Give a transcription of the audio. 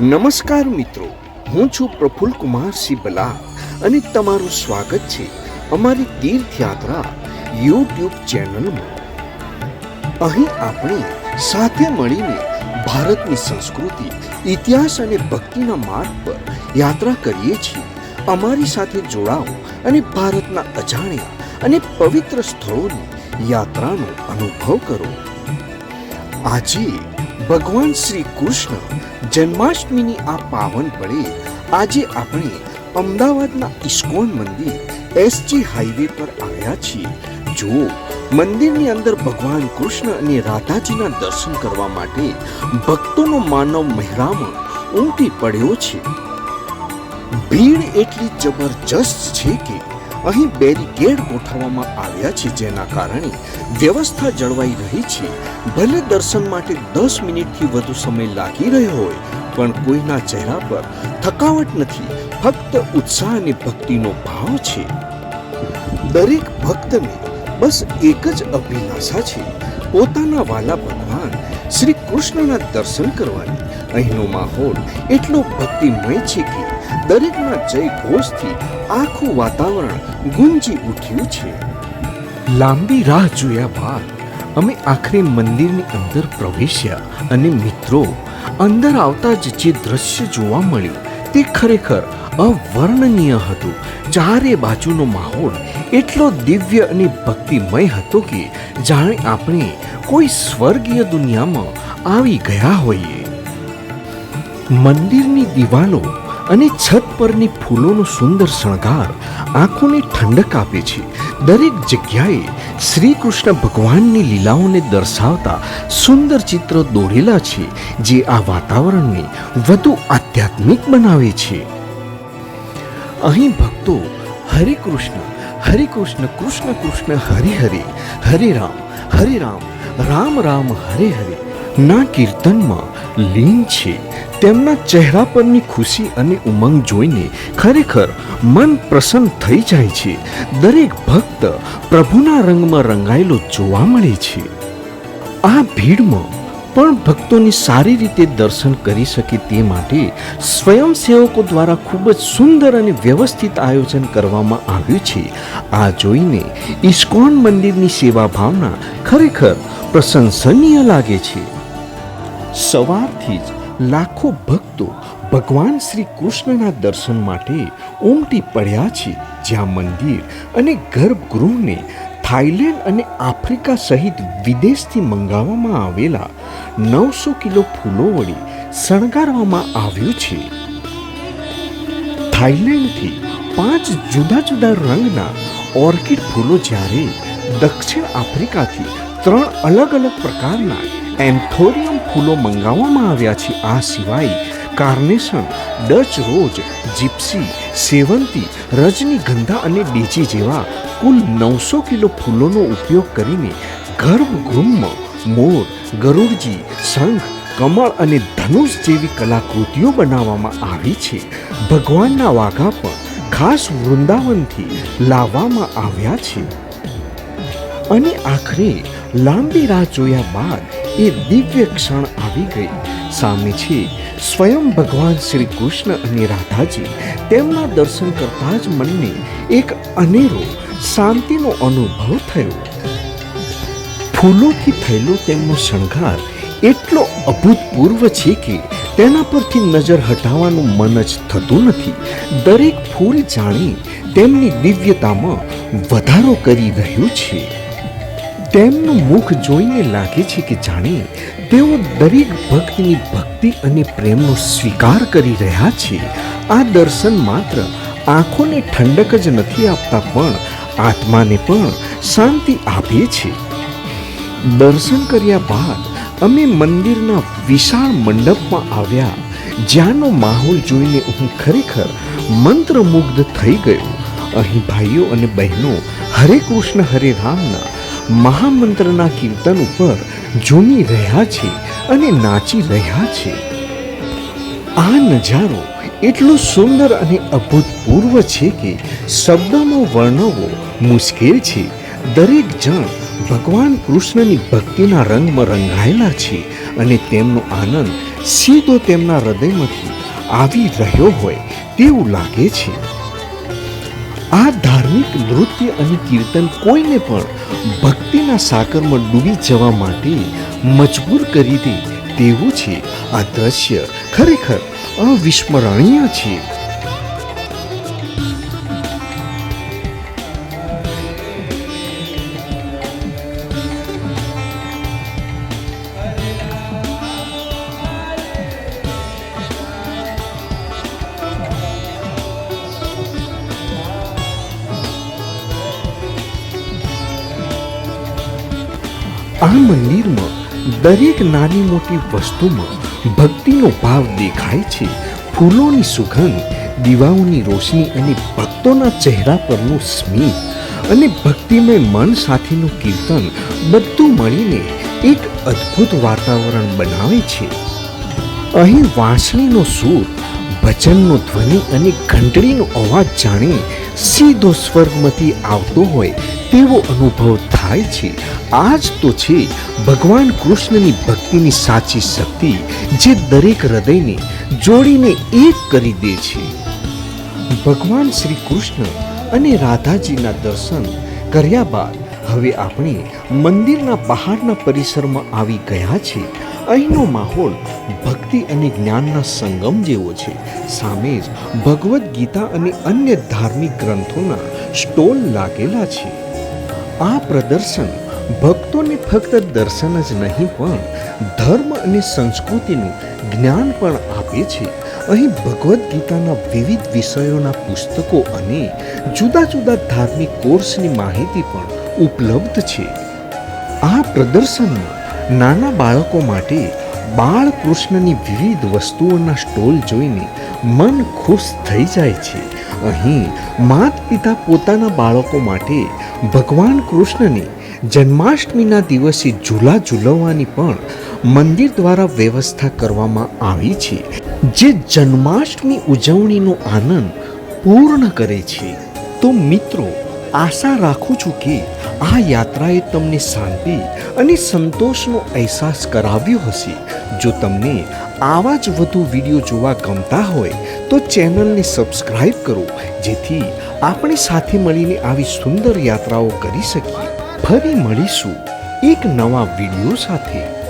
નમસ્કાર મિત્રો, હું છું પ્રફુલ્લ કુમાર સિબલા અને તમારું સ્વાગત છે અમારી તીર્થયાત્રા યુટ્યુબ ચેનલમાં. અહીં આપણે સાથે મળીને ભારતની સંસ્કૃતિ, ઇતિહાસ અને ભક્તિના માર્ગ પર યાત્રા કરીએ છીએ. અમારી સાથે જોડાઓ અને ભારતના અજાણ્યા અને પવિત્ર સ્થળોની યાત્રાનો અનુભવ કરો. આજે ભગવાન શ્રી કૃષ્ણ જન્માષ્ટમીની આ પાવન પળે આજે આપણે અમદાવાદના ઇસ્કોન મંદિર એસજી હાઈવે પર આવ્યા છીએ. જુઓ, મંદિરની અંદર ભગવાન કૃષ્ણ અને રાધાજીના દર્શન કરવા માટે ભક્તોનો માનવ મહેરામણ ઉમટી પડ્યો છે. ભીડ એટલી જબરજસ્ત છે કે અહીં બેરિકેડ ગોઠવવામાં આવ્યા છે જેના કારણે વ્યવસ્થા જળવાઈ રહી છે. ભલે દર્શન માટે દસ મિનિટથી વધુ સમય લાગી રહ્યો હોય, પણ કોઈના ચહેરા પર થકાવટ નથી, ફક્ત ઉત્સાહ અને ભક્તિનો ભાવ છે. દરેક ભક્તને બસ એક જ અભિલાષા છે. પોતાના વાલા ભગવાન શ્રી કૃષ્ણના દર્શન કરવાની અહીંનો માહોલ એટલો ભક્તિમય છે કે દરેકના જય ઘોષથી આખું વાતાવરણ ગુંજી ઉઠ્યું છે. લાંબી રાહ જોયા બાદ અમે આખરે મંદિરની અંદર પ્રવેશ્યા અને મિત્રો, અંદર આવતા જ જે દ્રશ્ય જોવા મળ્યું તે ખરેખર અવર્ણનીય હતું. ચારે બાજુનો માહોલ એટલો દિવ્ય અને ભક્તિમય હતો કે જાણે આપણે કોઈ સ્વર્ગીય દુનિયામાં આવી ગયા હોઈએ. મંદિરની દિવાલો અને છત પરની ફૂલોનો સુંદર શણગાર આંખોને ઠંડક આપે છે. દરેક જગ્યાએ શ્રી કૃષ્ણ ભગવાનની લીલાઓને દર્શાવતા સુંદર ચિત્ર દોરેલા છે, જે આ વાતાવરણને વધુ આધ્યાત્મિક બનાવે છે. અહીં ભક્તો હરે કૃષ્ણ હરે કૃષ્ણ કૃષ્ણ કૃષ્ણ, હરે હરે હરે રામ હરે રામ રામ રામ, હરે હરે ના કીર્તનમાં લીન છે. તેમના ચહેરા પરની ખુશી અને ઉમંગ જોઈને ખરેખર મન પ્રસન્ન થઈ જાય છે. દરેક ભક્ત પ્રભુના રંગમાં રંગાયેલો જોવા મળે છે. આ ભીડમાં પણ ભક્તોની સારી રીતે દર્શન કરી શકે તે માટે સ્વયંસેવકો દ્વારા ખૂબ જ સુંદર અને વ્યવસ્થિત આયોજન કરવામાં આવ્યું છે. આ જોઈને ઇસ્કોન મંદિરની સેવા ભાવના ખરેખર પ્રશંસનીય લાગે છે. સવારથી જ લાખો ભક્તો ભગવાન શ્રી કૃષ્ણના દર્શન માટે ઉમટી પડ્યા છે, જ્યાં મંદિર અને ગર્ભગૃહને થાઈલેન્ડ અને આફ્રિકા સહિત વિદેશથી મંગાવવામાં આવેલા નવસો કિલો ફૂલો વડે શણગારવામાં આવ્યું છે. થાઈલેન્ડથી પાંચ જુદા જુદા રંગના ઓર્કિડ ફૂલો જ્યારે દક્ષિણ આફ્રિકાથી ત્રણ અલગ અલગ પ્રકારના એન્થોરિયમ ફૂલો મંગાવવામાં આવ્યા છે. આ સિવાય કાર્નેશન, ડચ રોજ, જીપ્સી, સેવંતી રજનીગંધા અને ડેજી જેવા કુલ નવસો કિલો ફૂલોનો ઉપયોગ કરીને ગર્ભગૃહમાં મોર, ગરુડજી, શંખ, કમળ અને ધનુષ જેવી કલાકૃતિઓ બનાવવામાં આવી છે. ભગવાનના વાઘા પણ ખાસ વૃંદાવનથી લાવવામાં આવ્યા છે. અને આખરે લાંબી રાહ જોયા બાદ એ દિવ્ય ક્ષણ આવી ગઈ. સામે છે, સ્વયં ભગવાન શ્રી કૃષ્ણ અને રાધાજી. તેમના દર્શન કરતા જ મનને એક અનેરો શાંતિનો અનુભવ થયો. ફૂલોથી થયેલો તેમનો શણગાર એટલો અભૂતપૂર્વ છે કે તેના પરથી નજર હટાવવાનું મન જ થતું નથી. દરેક ફૂલ જાણી તેમની દિવ્યતામાં વધારો કરી રહ્યું છે. તેમનું મુખ જોઈને લાગે છે કે જાણે તેઓ દરેક ભક્તની ભક્તિ અને પ્રેમનો સ્વીકાર કરી રહ્યા છે. આ દર્શન માત્ર આંખોને ઠંડક જ નથી આપતા, પણ આત્માને પણ શાંતિ આપે છે. દર્શન કર્યા બાદ અમે મંદિરના વિશાળ મંડપમાં આવ્યા. જ્યાંનો માહોલ જોઈને હું ખરેખર મંત્રમુગ્ધ થઈ ગયો. અહીં ભાઈઓ અને બહેનો હરે કૃષ્ણ, હરે રામના મહામંત્રના કીર્તન ઉપર ઝૂમી રહ્યા છે અને નાચી રહ્યા છે. આ નજારો એટલો સુંદર અને અભૂતપૂર્વ છે કે શબ્દોમાં વર્ણવો મુશ્કેલ છે. દરેક જણ ભગવાન કૃષ્ણની ભક્તિના રંગમાં રંગાયેલા છે અને તેમનો આનંદ સીધો તેમના હૃદયમાંથી આવી રહ્યો હોય તેવું લાગે છે. આ ધાર્મિક નૃત્ય અને કીર્તન કોઈને પણ ભક્તિના સાગરમાં ડૂબી જવા માટે મજબૂર કરી દે તેવું છે. આ દ્રશ્ય ખરેખર અવિસ્મરણીય છે. આ મંદિરમાં દરેક નાની મોટી વસ્તુમાં ભક્તિનો ભાવ દેખાય છે. ફૂલોની સુગંધ, દીવાઓની રોશની અને ભક્તોના ચહેરા પરનું સ્મિત અને ભક્તિમય મન સાથેનું કીર્તન બધું મળીને એક અદ્ભુત વાતાવરણ બનાવે છે. અહીં વાંસળીનો સૂર ભજનનો ધ્વનિ અને ઘંટડીનો અવાજ જાણે સીધો સ્વર્ગમાંથી આવતો હોય તેવો અનુભવ થાય છે. આ જ તો છે ભગવાન કૃષ્ણની ભક્તિની સાચી શક્તિ જે દરેક હૃદયને જોડીને એક કરી દે છે. ભગવાન શ્રી કૃષ્ણ અને રાધાજીના દર્શન કર્યા બાદ હવે આપણે મંદિરના બહારના પરિસરમાં આવી ગયા છે. અહીંનો માહોલ ભક્તિ અને જ્ઞાનના સંગમ જેવો છે. સામે જ ભગવદ્ ગીતા અને અન્ય ધાર્મિક ગ્રંથોના સ્ટોલ લાગેલા છે. આ પ્રદર્શન ભક્તોને ફક્ત દર્શન જ નહીં, પણ ધર્મ અને સંસ્કૃતિનું જ્ઞાન પણ આપે છે. અહીં ભગવદ્ ગીતાના વિવિધ વિષયોના પુસ્તકો અને જુદા જુદા ધાર્મિક કોર્સની માહિતી પણ ઉપલબ્ધ છે. આ પ્રદર્શનમાં નાના બાળકો માટે બાળકૃષ્ણની વિવિધ વસ્તુઓના સ્ટોલ જોઈને મન ખુશ થઈ જાય છે. અહીં માત પિતા પોતાના બાળકો માટે ભગવાન કૃષ્ણની જન્માષ્ટમીના દિવસે ઝૂલા ઝૂલવવાની પણ મંદિર દ્વારા વ્યવસ્થા કરવામાં આવી છે, જે જન્માષ્ટમી ઉજવણીનો આનંદ પૂર્ણ કરે છે. તો મિત્રો આશા રાખું છું કે આ યાત્રાએ તમને શાંતિ અને સંતોષનો અહેસાસ કરાવ્યો હશે. જો તમને આવા જ વધુ વીડિયો જોવા ગમતા હોય, તો ચેનલને સબસ્ક્રાઈબ કરો, જેથી આપણે સાથે મળીને આવી સુંદર યાત્રાઓ કરી શકીએ. ફરી મળીશું એક નવા વીડિયો સાથે.